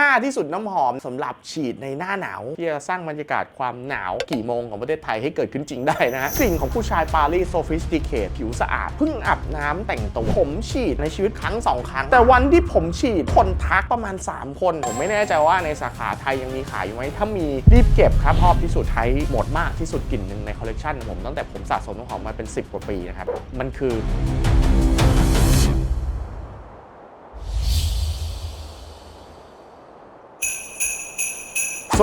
5 ที่สุดน้ำหอมสำหรับฉีดในหน้าหนาวที่จะสร้างบรรยากาศความหนาวกี่โมงของประเทศไทยให้เกิดขึ้นจริงได้นะฮะกลิ่นของผู้ชายปารีสโซฟิสติเคทผิวสะอาดเพิ่งอาบน้ำแต่งตัวผมฉีดในชีวิตครั้ง 2 ครั้ง แต่วันที่ผมฉีดคนทักประมาณ 3 คน ผมไม่แน่ใจว่าในสาขาไทยยังมีขายอยู่ไหมถ้ามีรีบเก็บครับชอบที่สุดใช้หมดมากที่สุดกลิ่นหนึ่งในคอลเลกชันผมตั้งแต่ผมสะสมน้ำหอมมาเป็น 10 กว่าปีนะครับมันคือ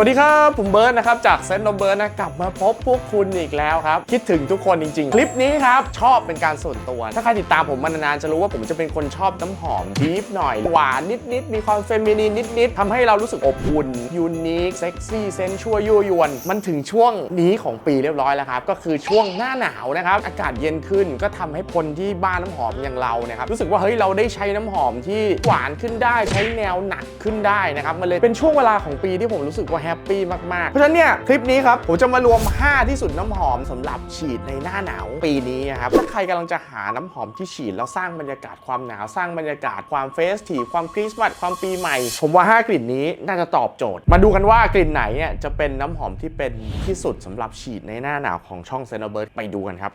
วัสดีครับ ผมเบิร์ดนะครับ จากเซนต์โนเบิร์ดนะกลับมาพบพวกคุณอีกแล้วครับ คิดถึงทุกคนจริง ๆ คลิปนี้ครับ ชอบเป็นการส่วนตัว ถ้าใครติดตามผมมานานๆจะรู้ว่าผมจะเป็นคนชอบน้ำหอมดีฟหน่อย หวานนิดๆ มีความเฟมินีนนิดๆทำให้เรารู้สึกอบอุ่นยูนิคเซ็กซี่เซนชัวยั่วยวน มันถึงช่วงนี้ของปีเรียบร้อยแล้วครับก็คือช่วงหน้าหนาวนะครับอากาศเย็นขึ้นก็ทำให้คนที่บ้านน้ำหอมอย่างเรานะครับรู้สึกว่าเฮ้ยเราได้ใช้น้ำหอมที่หวานขึ้นได้ใช้แนวหนักขึ้นได้นะครับมันเลยเป็นช่วงเวลาของปีที่ผมรู้สึกว่าฮปปี้มาก ๆ เพราะฉะนั้นเนี่ยคลิปนี้ครับผมจะมารวม 5 ที่สุดน้ำหอมสำหรับฉีดในหน้าหนาวปีนี้นะครับถ้าใครกำลังจะหาน้ำหอมที่ฉีดแล้วสร้างบรรยากาศความหนาวสร้างบรรยากาศความเฟสทีความคริสต์มาสความปีใหม่ ผมว่า 5 กลิ่นนี้น่าจะตอบโจทย์ มาดูกันว่ากลิ่นไหนเนี่ยจะเป็นน้ำหอมที่เป็นที่สุดสำหรับฉีดในหน้าหนาวของช่องเซนเบิร์ดไปดูกันครับ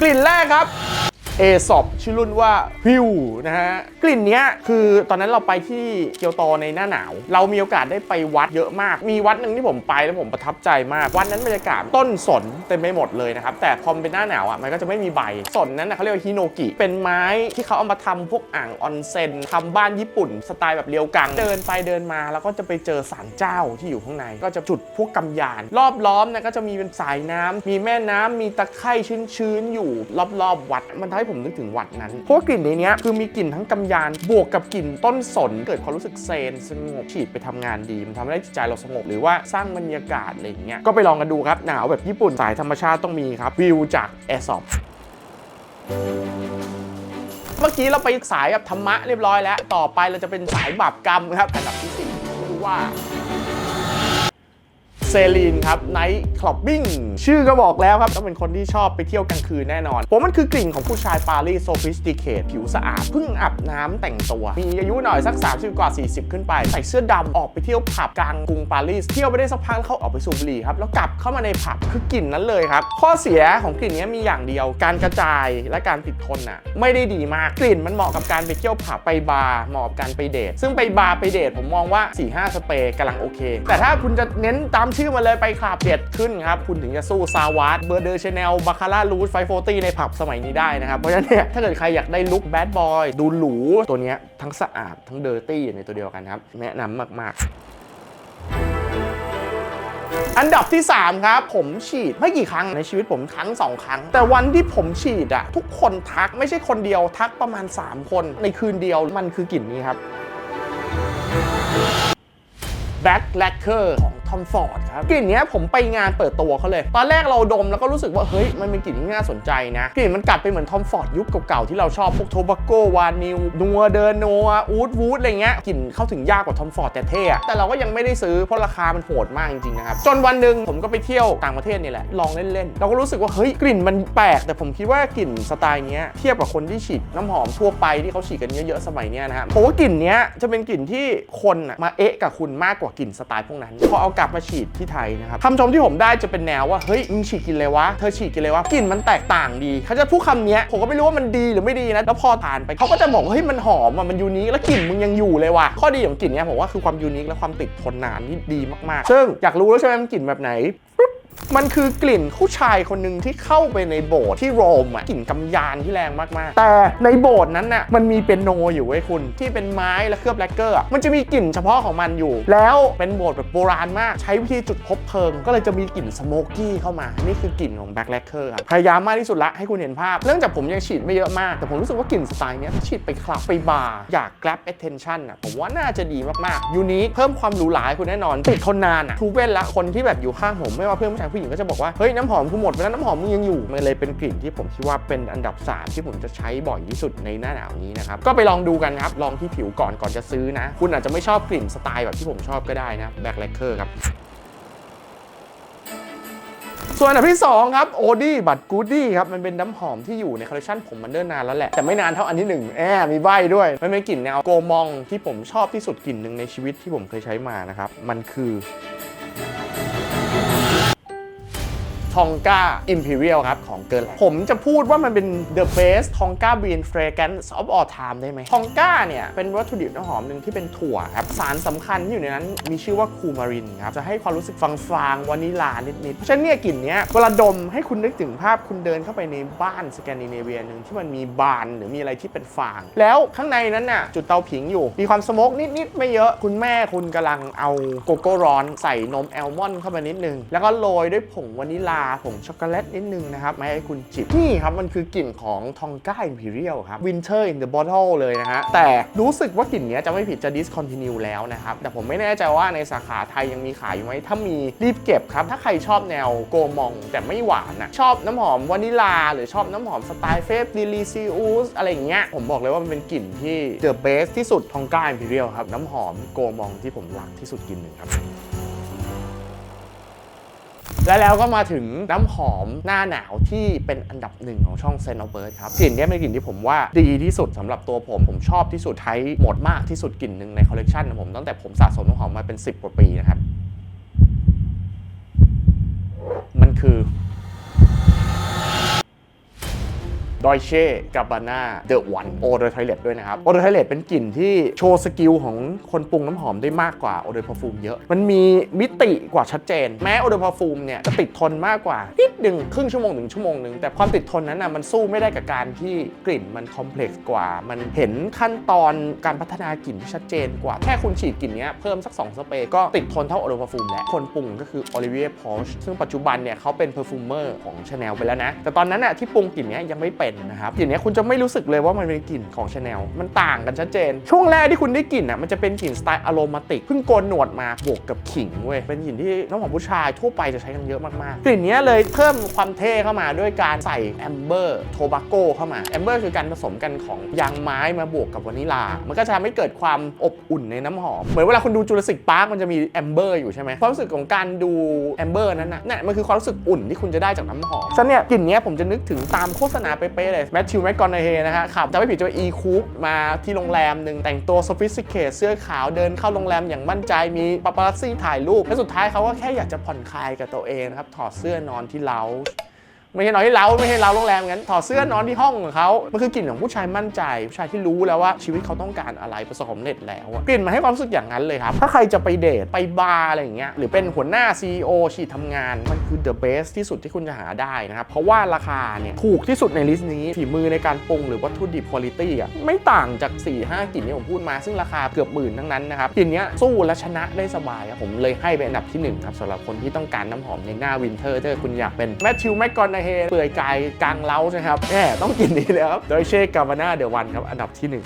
กลิ่นแรกครับ เอซอปชื่อรุ่นว่าพิวนะฮะ กลิ่นเนี้ยคือตอนนั้นเราไปที่เกียวโตในหน้าหนาว เรามีโอกาสได้ไปวัดเยอะมาก มีวัดหนึ่งที่ผมไปแล้วผมประทับใจมาก วัดนั้นบรรยากาศต้นสนเต็มไปหมดเลยนะครับ แต่พอมันเป็นหน้าหนาวอะมันก็จะไม่มีใบ สนนั้นนะเขาเรียกว่าฮิโนกิ เป็นไม้ที่เขาเอามาทำพวกอ่างออนเซนทำบ้านญี่ปุ่น สไตล์แบบเรียวกัง เดินไปเดินมา แล้วก็จะไปเจอศาลเจ้าที่อยู่ข้างใน ก็จะจุดพวกกำยาน รอบล้อมนะก็จะมีเป็นสายน้ำมีแม่น้ำมีตะไคร่ชื้นๆอยู่รอบๆวัด มันทำให้ผมนึกถึงวัดนั้น เพราะว่ากลิ่นในนี้คือมีกลิ่นทั้งกำยาน บวกกับกลิ่นต้นสน เกิดความรู้สึกเซนสงบฉีดไปทำงานดี มันทำให้จิตใจเราสงบหรือว่าสร้างบรรยากาศอะไรอย่างเงี้ย ก็ไปลองกันดูครับ หนาวแบบญี่ปุ่นสายธรรมชาติต้องมีครับ วิวจากแอร์ซอปเมื่อกี้เราไปสายแบบธรรมะเรียบร้อยแล้ว ต่อไปเราจะเป็นสายบาปกรรมครับ อันดับที่สี่ว่า เซรีนครับไนท์คลับบิ้งชื่อก็บอกแล้วครับ ต้องเป็นคนที่ชอบไปเที่ยวกลางคืนแน่นอน ผมมันคือกลิ่นของผู้ชายปารีสโซฟิสติเคทผิวสะอาดเพิ่งอาบน้ำแต่งตัว มีอายุหน่อยสัก 30 กว่า 40 ขึ้นไป ใส่เสื้อดำออกไปเที่ยวผับกลางกรุงปารีสเที่ยวไปได้สักพักแล้วเขาออกไปสูบบุหรี่ครับแล้วกลับเข้ามาในผับคือกลิ่นนั้นเลยครับข้อเสียของกลิ่นนี้มีอย่างเดียว การกระจายและการติดทนอะไม่ได้ดีมากกลิ่นมันเหมาะกับการไปเที่ยวผับไปบาร์เหมาะกับการไปเดทซึ่งไปบาร์ไปเดทผมมองว่า4-5สเปรย์กำลังโอเค แต่ถ้าคุณจะเน้นตามชื่ชื่อมาเลยไปคลับเด็ดขึ้นครับ คุณถึงจะสู้ซาวาร์ดเบอร์เดอร์ชาแนลบาคาร่ารูทไฟโฟตี้ในผับสมัยนี้ได้นะครับ เพราะฉะนั้นเนี่ยถ้าเกิดใครอยากได้ลุคแบดบอยดูหรูตัวนี้ทั้งสะอาดทั้งเดอร์ตี้ในตัวเดียวกันครับ แนะนำมาก ๆอันดับที่ 3 ครับ ผมฉีดไม่กี่ครั้งในชีวิตผมครั้ง 2 ครั้ง แต่วันที่ผมฉีดอะทุกคนทักไม่ใช่คนเดียวทักประมาณ 3 คนในคืนเดียวมันคือกลิ่นนี้ครับ Black Lacquer ของ Tom Ford ครับกลิ่นนี้ผมไปงานเปิดตัวเขาเลย ตอนแรกเราดมแล้วก็รู้สึกว่าเฮ้ยมันเป็นกลิ่นที่น่าสนใจนะกลิ่นมันกลับไปเหมือน Tom Ford ยุคเก่าๆที่เราชอบพวกโทบาโกวานิลนัวเดอโนอูดวูดอะไรเงี้ยกลิ่นเข้าถึงยากกว่า Tom Ford แต่เท่แต่เราก็ยังไม่ได้ซื้อเพราะราคามันโหดมากจริงๆนะครับจนวันหนึ่งผมก็ไปเที่ยวต่างประเทศนี่แหละลองเล่นๆเราก็รู้สึกว่าเฮ้ยกลิ่นมันแปลกแต่ผมคิดว่ากลิ่นสไตล์เนี้ยเทียบกับคนที่ฉีดน้ำหอมทั่วไปที่เขาฉีดกันเยอะๆสมัยเนี้ยนะฮะผมว่ากลิ่นเนี้ยจะเป็นกลิ่นที่คนมาเอะกับคุณมากกว่ากลิ่นสไตล์พวกนั้นพอเอากลับมาฉีดที่ไทยนะครับคำชมที่ผมได้จะเป็นแนวว่าเฮ้ยมึงฉีดกินเลยวะเธอฉีดกินเลยวะกลิ่นมันแตกต่างดีเขาจะพูดคำนี้ผมก็ไม่รู้ว่ามันดีหรือไม่ดีนะแล้วพอทานไปเขาก็จะบอกว่าเฮ้ยมันหอมอะมันยูนิคแล้วกลิ่นมึงยังอยู่เลยว่ะข้อดีของกลิ่นเนี้ยผมว่าคือความยูนิคและความติดทนนานที่ดีมากๆ ซึ่งอยากรู้แล้วใช่ไหมมันกลิ่นแบบไหน มันคือกลิ่นผู้ชายคนหนึ่งที่เข้าไปในโบสถ์ที่โรมอะกลิ่นกำยานที่แรงมากๆ แต่ในโบสถ์นั้นน่ะมันมีเป็นโนอยู่ไว้ยคุณ ที่เป็นไม้และเคลือบแลกเกอร์มันจะมีกลิ่นเฉพาะของมันอยู่ แล้วเป็นโบสถ์แบบโบราณมากใช้วิธีจุดคบเพลิง ก็เลยจะมีกลิ่นสโมกกี้เข้ามา นี่คือกลิ่นของแบล็กแลกเกอร์ครับพยายามมากที่สุดละให้คุณเห็นภาพเนื่องจากผมยังฉีดไม่เยอะมาก แต่ผมรู้สึกว่ากลิ่นสไตล์นี้ถ้าฉีดไปคลับไปบาร์อยาก grab attention อะผมว่าน่าจะดีมากๆยูนิคเพิ่มความหรูหราให้คุณแน่นอนติดทนนานอะทูเวนละคนที่แบบอยู่ข้างผมไม่ว่าเพื่อนชายผู้หญิงก็จะบอกว่าเฮ้ยน้ำหอมกูหมดไปแล้วน้ำหอมมึงยังอยู่มันเลยเป็นกลิ่นที่ผมคิดว่าเป็นอันดับ3ที่ผมจะใช้บ่อยที่สุดในหน้าหนาวนี้นะครับก็ไปลองดูกันครับลองที่ผิวก่อนก่อนจะซื้อนะ คุณอาจจะไม่ชอบกลิ่นสไตล์แบบที่ผมชอบก็ได้นะแบ็คแลคเคอร์ครับส่วนอันดับที่ 2 ครับโอดี้บัตกูดี้ครับ มันเป็นน้ำหอมที่อยู่ในคอลเลคชันผมมันเนิ่นนานแล้วแหละ แต่ไม่นานเท่าอันที่หนึ่งแอบมีใบด้วย มันเป็นกลิ่นแนวโกมองที่ผมชอบที่สุดกลิ่นหนึ่งในชีวิตที่ผมเคยใช้มานะครับ มันคือ ทองกา Imperial ครับ ของเกิร์ลผมจะพูดว่ามันเป็น the best ทองกา Bean Fragrance of all time ได้ไหมทองกาเนี่ย เป็นวัตถุดิบน้ำหอมหนึ่งที่เป็นถั่วครับ สารสำคัญที่อยู่ในนั้นมีชื่อว่าคูมารินครับ จะให้ความรู้สึกฟางๆวานิลานิดๆเพราะฉะนั้นเนี่ยกลิ่นเนี้ยเวลาดมให้คุณนึกถึงภาพคุณเดินเข้าไปในบ้านสแกนดิเนเวียหนึ่งที่มันมีบานหรือมีอะไรที่เป็นฟาง แล้วข้างในนั้นน่ะจุดเตาผิงอยู่ มีความสโมกนิดๆไม่เยอะคุณแม่คุณกำลังเอาโกโก้ร้อนใส่นมแอลมอนด์เข้าไปนิดนึงแล้วก็โรยด้วยผงวานิลาผงช็อกโกแลตนิดนึงนะครับมาให้คุณจิบนี่ครับมันคือกลิ่นของทองก้าอิมพีเรียลครับ Winter in the Bottle เลยนะฮะแต่รู้สึกว่ากลิ่นนี้จะไม่ผิดจะ discontinue แล้วนะครับ แต่ผมไม่แน่ใจว่าในสาขาไทยยังมีขายอยู่ไหมถ้ามีรีบเก็บครับ ถ้าใครชอบแนวโกมองแต่ไม่หวานนะชอบน้ำหอมวานิลา หรือชอบน้ำหอมสไตล์เฟฟดิลิซิอุสอะไรอย่างเงี้ยผมบอกเลยว่ามันเป็นกลิ่นที่ the best ที่สุดทองก้าอิมพีเรียลครับน้ำหอมโกมองที่ผมรักที่สุดกลิ่นหนึ่งครับ และแล้วก็มาถึงน้ำหอมหน้าหนาวที่เป็นอันดับหนึ่งของช่องเซนอเบิร์ดครับกลิ่นนี้เป็นกลิ่นที่ผมว่าดีที่สุดสำหรับตัวผมผมชอบที่สุดใช้หมดมากที่สุดกลิ่นหนึ่งในคอลเลกชันของผมตั้งแต่ผมสะสมน้ำหอมมาเป็น 10 กว่าปีนะครับ มันคือ ดอยเช่กับบาน่าเดอะวันโอเดอร์ไทเลตด้วยนะครับโอเดอร์ไทเลตเป็นกลิ่นที่โชว์สกิลของคนปรุงน้ำหอมได้มากกว่าโอเดอร์พาฟูมเยอะ มันมีมิติกว่าชัดเจน แม้โอเดอร์พาฟูมเนี่ยจะติดทนมากกว่านิดหนึ่งครึ่งชั่วโมงถึงชั่วโมงหนึ่งแต่ความติดทนนั้นนะมันสู้ไม่ได้กับการที่กลิ่นมันคอมเพล็กซ์กว่า มันเห็นขั้นตอนการพัฒนากลิ่นที่ชัดเจนกว่าแค่คุณฉีดกลิ่นเนี้ยเพิ่มสัก 2 สเปรย์ก็ติดทนเท่าโอเดอร์พาฟูมแล้วคนปรุงก็คือโอลิเวียพอชซึ่งปัจจุบันเนี่ยเขาเป็นเพอร์ฟูเมอร์ของชาแนลไปแล้วนะแต่ตอนนั้นน่ะที่ปรุงกลิ่นนี้ยังไม่เป็นนะครับกลิ่นนี้คุณจะไม่รู้สึกเลยว่ามันเป็นกลิ่นของชาแนลมันต่างกันชัดเจน ช่วงแรกที่คุณได้กลิ่นอะมันจะเป็นกลิ่นสไตล์อโรมาติกเพิ่งโกนหนวดมาบวกกับขิงเว้ยเป็นกลิ่นที่น้ำหอมผู้ชายทั่วไปจะใช้กันเยอะมากๆกลิ่นนี้เลยเพิ่มความเท่เข้ามาด้วยการใส่แอมเบอร์โทบาโกเข้ามาแอมเบอร์คือการผสมกันของยางไม้มาบวกกับวานิลา มันก็จะทำให้เกิดความอบอุ่นในน้ำหอม เหมือนเวลาคุณดูจูราสสิกพาร์คมันจะมีแอมเบอร์อยู่ใช่ไหมความรู้สึกของการดูแอมเบอร์นั้นน่ะนั่นมันคือความรู้สึกอุ่นที่คุณจะได้จากน้ำหอมฉะนันเนี่ยกลิ่นนี้ผมจะนึกถึงตามโฆษณาเปะเลยแมทธิวแมคกอนเฮนะฮะขับจะไม่ผิดจะอีคูปมาที่โรงแรมหนึ่งแต่งตัว s o p h i s t i c a t e เสื้อขาวเดินเข้าโรงแรมอย่างมั่นใจมีปาปารัสซี่ถ่ายรูปและสุดท้ายเขาก็แค่อยากจะผ่อนคลายกับตัวเองนะครับถอดเสื้อนอนที่เล้า ไม่ใช่นอนที่เลาไม่ใช่เลาโรงแรมงั้นถอดเสื้อนอนที่ห้องของเขามันคือกลิ่นของผู้ชายมั่นใจ ผู้ชายที่รู้แล้วว่าชีวิตเขาต้องการอะไรประสบความสำเร็จแล้วอะกลิ่นมันให้ความรู้สึกอย่างนั้นเลยครับ ถ้าใครจะไปเดทไปบาร์อะไรอย่างเงี้ยหรือเป็นหัวหน้า CEO ฉีดทำงาน มันคือ the best ที่สุดที่คุณจะหาได้นะครับ เพราะว่าราคาเนี่ยถูกที่สุดในลิสต์นี้ฝีมือในการปรุงหรือวัตถุดิบคุณภาพอะไม่ต่างจาก 4-5กลิ่นที่ผมพูดมาซึ่งราคาเกือบหมื่นทั้งนั้นนะครับกลิ่นเนี้ยสู้และชนะได้สบายครับผมเลยให้เป็นอันดับที่หนึ่งครับสำหรับคนที่ต้องการน้ำหอมในหน้าวินเทอร์ถ้าคุณอยากเป็นแมทธิวแมคกอนเฮเปื่อยกายกลางเล้าใช่ครับแหมต้องกินนี้เลยครับโดยเช่กาบาน่าเดอะวันครับอันดับที่หนึ่ง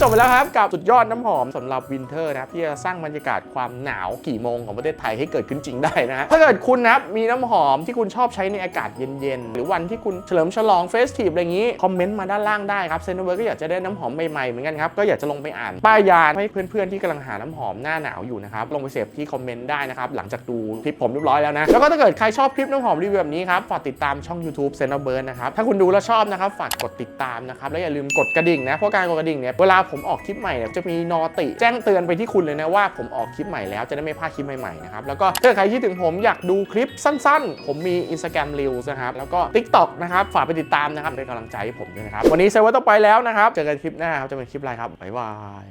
จบไปแล้วครับกับสุดยอดน้ำหอมสำหรับวินเทอร์นะครับที่จะสร้างบรรยากาศความหนาวกี่โมงของประเทศไทยให้เกิดขึ้นจริงได้นะฮะถ้าเกิดคุณนะมีน้ำหอมที่คุณชอบใช้ในอากาศเย็นๆ หรือวันที่คุณเฉลิมฉลองเฟสทีฟอะไรอย่างนี้ คอมเมนต์มาด้านล่างได้ครับเซนเวอร์ก็อยากจะได้น้ำหอมใหม่ๆเหมือนกันครับก็อยากจะลงไปอ่านป้ายยาให้เพื่อนๆที่กำลังหาน้ำหอมหน้าหนาวอยู่นะครับลงไปเสพที่คอมเมนต์ได้นะครับหลังจากดูคลิปผมเรียบร้อยแล้วนะแล้วก็ถ้าเกิดใครชอบคลิปน้ำหอมรีวิวแบบนี้ครับฝากติดตามช่อง YouTube เซนเบิร์นนะครับถ้าคุณดูแล้วชอบนะครับฝากกดติดตามนะครับแล้วอย่าลืมกดกระดิ่งนะเพราะการกดกระดิ่งเนี่ยเวลาผมออกคลิปใหม่เนี่ยจะมีนอติ แจ้งเตือนไปที่คุณเลยนะว่าผมออกคลิปใหม่แล้วจะได้ไม่พลาดคลิปใหม่ๆนะครับแล้วก็ถ้าใครคิดถึงผมอยากดูคลิปสั้นๆ ผมมี Instagram Reels นะครับแล้วก็ TikTok นะครับฝากไปติดตามนะครับเป็นกำลังใจให้ผมด้วยนะครับวันนี้เซเว่นต้องไปแล้วนะครับเจอกันคลิปหน้าครับจะเป็นคลิปอะไรครับบ๊ายบาย